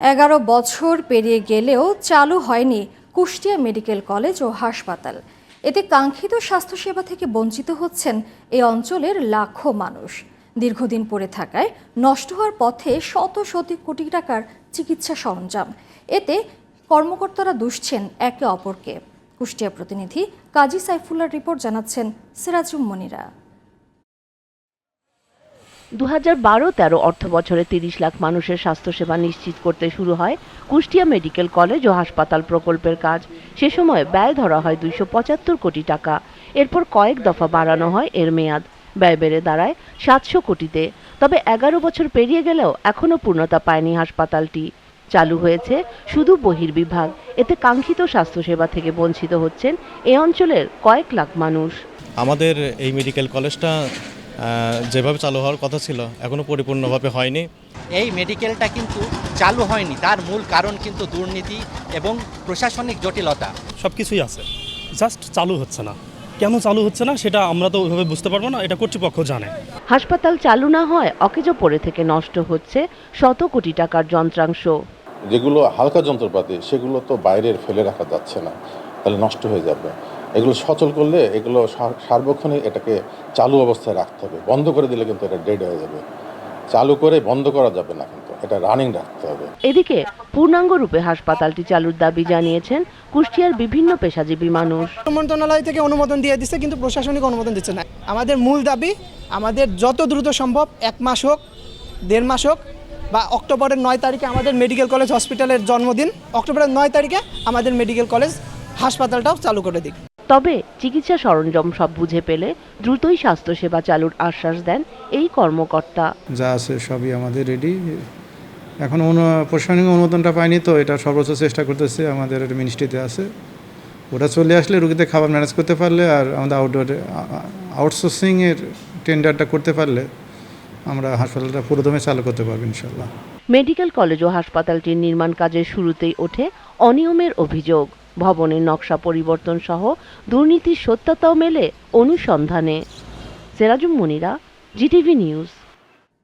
এগারো বছর পেরিয়ে গেলেও চালু হয়নি কুষ্টিয়া মেডিকেল কলেজ ও হাসপাতাল। এতে কাঙ্ক্ষিত স্বাস্থ্যসেবা থেকে বঞ্চিত হচ্ছেন এই অঞ্চলের লাখো মানুষ। দীর্ঘদিন পড়ে থাকায় নষ্ট হওয়ার পথে শত শত কোটি টাকার চিকিৎসা সরঞ্জাম। এতে কর্মকর্তারা দুষছেন একে অপরকে। কুষ্টিয়া প্রতিনিধি কাজী সাইফুল্লার রিপোর্ট জানাচ্ছেন সিরাজুম মনিরা। দু বারো তেরো অর্থ বছরে তিরিশ লাখ মানুষের স্বাস্থ্যসেবা নিশ্চিত করতে শুরু হয় কুষ্টিয়া মেডিকেল কলেজ ও হাসপাতাল প্রকল্পের কাজ। সে সময় ব্যয় ধরা হয় দুইশো পঁচাত্তর কোটি টাকা। এরপর কয়েক দফা বাড়ানো হয় এর মেয়াদ। ব্যয় বেড়ে দাঁড়ায় সাতশো কোটিতে। তবে এগারো বছর পেরিয়ে গেলেও এখনও পূর্ণতা পায়নি হাসপাতালটি। চালু হয়েছে শুধু বহির্বিভাগ। এতে কাঙ্ক্ষিত স্বাস্থ্যসেবা থেকে বঞ্চিত হচ্ছেন এ অঞ্চলের কয়েক লাখ মানুষ। আমাদের এই মেডিকেল কলেজটা যেভাবে চালু হওয়ার কথা ছিল এখনও পরিপূর্ণভাবে হয়নি। এই মেডিকেলটা কিন্তু চালু হয়নি। তার মূল কারণ কিন্তু দুর্নীতি এবং প্রশাসনিক জটিলতা। সব কিছুই আছে। জাস্ট চালু হচ্ছে না। কেন চালু হচ্ছে না সেটা আমরা তো ওইভাবে বুঝতে পারব না এটা কর্তৃপক্ষ জানে। হাসপাতাল চালু না হয় অকেজো পড়ে থেকে নষ্ট হচ্ছে শত কোটি টাকার যন্ত্রাংশ। যেগুলো হালকা যন্ত্রপাতি সেগুলো তো বাইরের ফেলে রাখা যাচ্ছে না তাহলে নষ্ট হয়ে যাবে। এগুলো সচল করলে এগুলো সার- সার্বক্ষণিক এটাকে চালু অবস্থায় রাখতে হবে। বন্ধ করে দিলে কিন্তু এটা ডেড হয়ে যাবে। চালু করে বন্ধ করা যাবে না কিন্তু এটা রানিং রাখতে হবে। এদিকে পূর্ণাঙ্গ রূপে হাসপাতালটি চালুর দাবি জানিয়েছেন কুষ্টিয়ার বিভিন্ন পেশাজীবী মানুষ। মন্ত্রণালয় থেকে অনুমোদন দিয়ে দিচ্ছে কিন্তু প্রশাসনিক অনুমোদন দিচ্ছে না। আমাদের মূল দাবি আমাদের যত দ্রুত সম্ভব এক মাস হোক দেড় মাস হোক বা অক্টোবরের নয় তারিখে আমাদের মেডিকেল কলেজ হসপিটালের জন্মদিন অক্টোবরের নয় তারিখে আমাদের মেডিকেল কলেজ হাসপাতালটাও চালু করে দিক। তবে চিকিৎসা সরঞ্জাম সব বুঝে পেলে দ্রুতই স্বাস্থ্যসেবা চালুর আশ্বাস দেন এই কর্মকর্তা। যা আছে সবই আমাদের রেডি এখন প্রশাসনিক অনুমোদনটা পাইনি তো এটা সর্বোচ্চ চেষ্টা করতেছে, আমাদের মিনিস্ট্রিতে আছে। ওটা চলে আসলে রুগীদের খাবার ম্যানেজ করতে পারলে আর আমাদের আউটডোর আউটসোর্সিংয়ের টেন্ডারটা করতে পারলে আমরা হাসপাতালটা পুরোদমে চালু করতে পারব ইনশাল্লাহ। মেডিকেল কলেজ ও হাসপাতালটির নির্মাণ কাজের শুরুতেই ওঠে অনিয়মের অভিযোগ। ভবনের নকশা পরিবর্তন সহ দুর্নীতির সত্যতাও মেলে অনুসন্ধানে। Serajum Monira, GTV news.